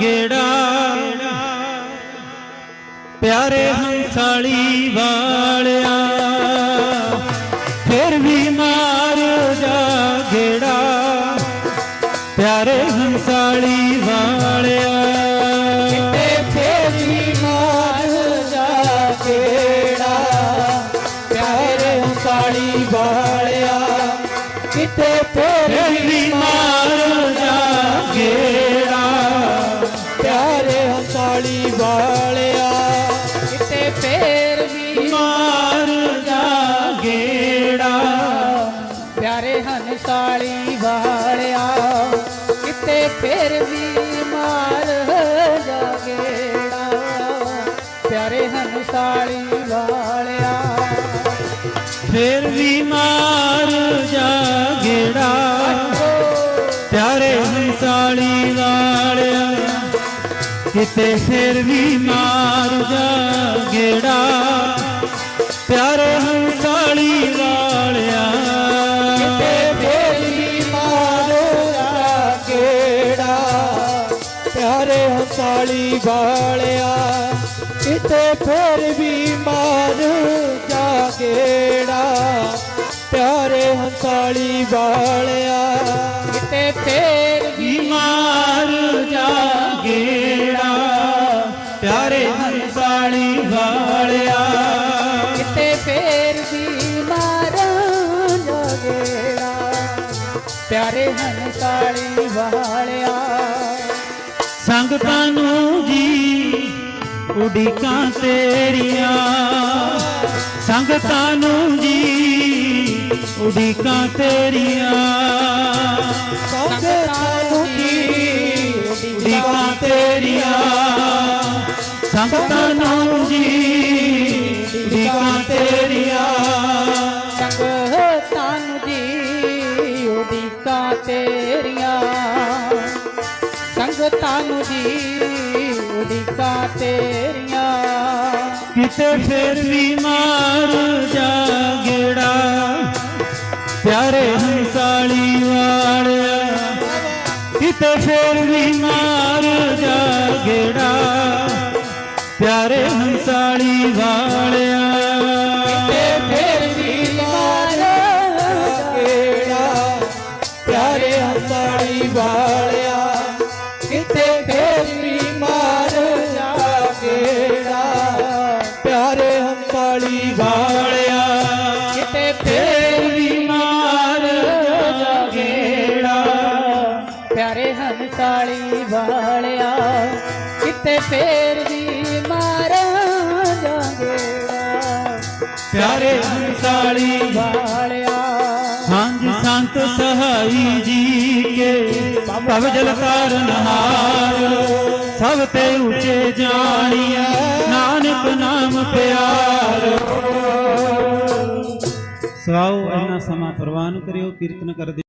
ਗੇੜਾ। ਪਿਆਰੇ ਹੰਸਾਲੀ ਵਾਲਿਆ, ਫਿਰ ਵੀ ਮਾਰ ਜਾ ਗੇੜਾ। ਪਿਆਰੇ ਹੰਸਾਲੀ ਵਾਲਿਆ ਤੇ ਫੇਰੀ ਮਾਰ ਜਾ ਕਿਹੜਾ ਪਿਆਰੇ ਹੰਸਾਲੀ ਵਾਲਿਆ ਕਿਤੇ ਫਿਰ ਹੰਸਾਲੀ ਵਾਲਿਆ ਕਿਤੇ ਫੇਰ ਵੀ ਮਾਰ ਜਾ ਗੇੜਾ। ਪਿਆਰੇ ਹੰਸਾਲੀ ਵਾਲਿਆ ਕਿਤੇ ਫੇਰ ਵੀ ਮਾਰ ਜਾਗੇੜਾ ਪਿਆਰੇ ਹੰਸਾਲੀ ਵਾਲਿਆ। ਫਿਰ ਵੀ ਮਾਰ ਜਾ ਗੇੜਾ। ਪਿਆਰੇ ਹੰਸਾਲੀ ਵਾਲਿਆ। ਕਿਤੇ ਫਿਰ ਵੀ ਮਾਰ ਜਾ ਗੇੜਾ। ਪਿਆਰੇ ਹੰਸਾਲੀ ਵਾਲਿਆ। ਕਿਤੇ ਫੇਰ ਵੀ ਮਾਰ ਜਾਗੇੜਾ ਪਿਆਰੇ ਹੰਸਾਲੀ ਵਾਲਿਆ। ਕਿਤੇ ਫੇਰ ਵੀ ਮਾਰ ਜਾਗੇੜਾ ਪਿਆਰੇ ਹੰਸਾਲੀ ਵਾਲਿਆ। ਕਿਤੇ ਫੇਰ ਵੀ ਮਾਰ ਜਾ ਗੇੜਾ। ਪਿਆਰੇ ਹੰਸਾਲੀ ਵਾਲਿਆ। ਕਿਤੇ ਫੇਰ ਵੀ ਮਾਰਾਂ ਜਗੇੜਾ ਪਿਆਰੇ ਹੰਸਾਲੀ ਵਾਲਿਆ। ਸੰਗਤਾਂ ਨੂੰ ਜੀ ਉਡੀਕਾਂ ਤੇਰੀਆਂ। ਸੰਗਤਾਂ ਨੂੰ ਜੀ ਉਡੀਕਾਂ ਤੇਰੀਆਂ। ਸੰਗਤਾਂ ਨੂੰ ਜੀ ਉਡੀਕਾਂ ਤੇਰੀਆਂ। ਸੰਗਤਾਂ ਨੂੰ ਜੀ ਉਡੀਕਾਂ ਤੇਰੀਆਂ। ਸੰਗਤਾਂ ਨੂੰ ਜੀ ਉਡੀਕਾਂ ਤੇਰੀਆਂ। ਕਿਤੇ ਫਿਰ ਵੀ ਮਾਰ ਜਾ ਗੇੜਾ ਪਿਆਰੇ ਹੰਸਾਲੀ ਵਾਲਿਆ। ਕਿਤੇ ਫਿਰ ਵੀ ਮਾਰ ਜਾ ਗੇੜਾ ਪਿਆਰੇ ਹੰਸਾਲੀ ਵਾਲਿਆ। ਤੇ ਫੇਰ ਵੀ ਮਾਰ ਗੇੜਾ ਪਿਆਰੇ ਹੰਸਾਲੀ ਵਾਲਿਆ, ਕਿਤੇ ਫੇਰ ਵੀ ਮਾਰ ਜਾ ਪਿਆਰੇ ਹੰਸਾਲੀ ਵਾਲਿਆ, ਕਿਤੇ ਫੇਰ ਵੀ ਮਾਰ ਜਾ ਗੇੜਾ ਪਿਆਰੇ ਹੰਸਾਲੀ ਵਾਲਿਆ, ਕਿਤੇ ਫੇਰ ਹੰਸਾਲੀ ਵਾਲਿਆ ਹਾਂਜੀ ਸੰਤ ਸਹਾਈ ਜੀ ਕੇ ਭਵ ਜਲ ਤਾਰਨ ਹਾਰ। ਸਭ ਤੇ ਉੱਚੇ ਜਾਣੀਐ ਨਾਨਕ ਨਾਮ ਪਿਆਰ। ਸਵਾਓ ਇੰਨਾ ਸਮਾਂ ਪ੍ਰਵਾਨ ਕਰਿਓ ਕੀਰਤਨ ਕਰਦੇ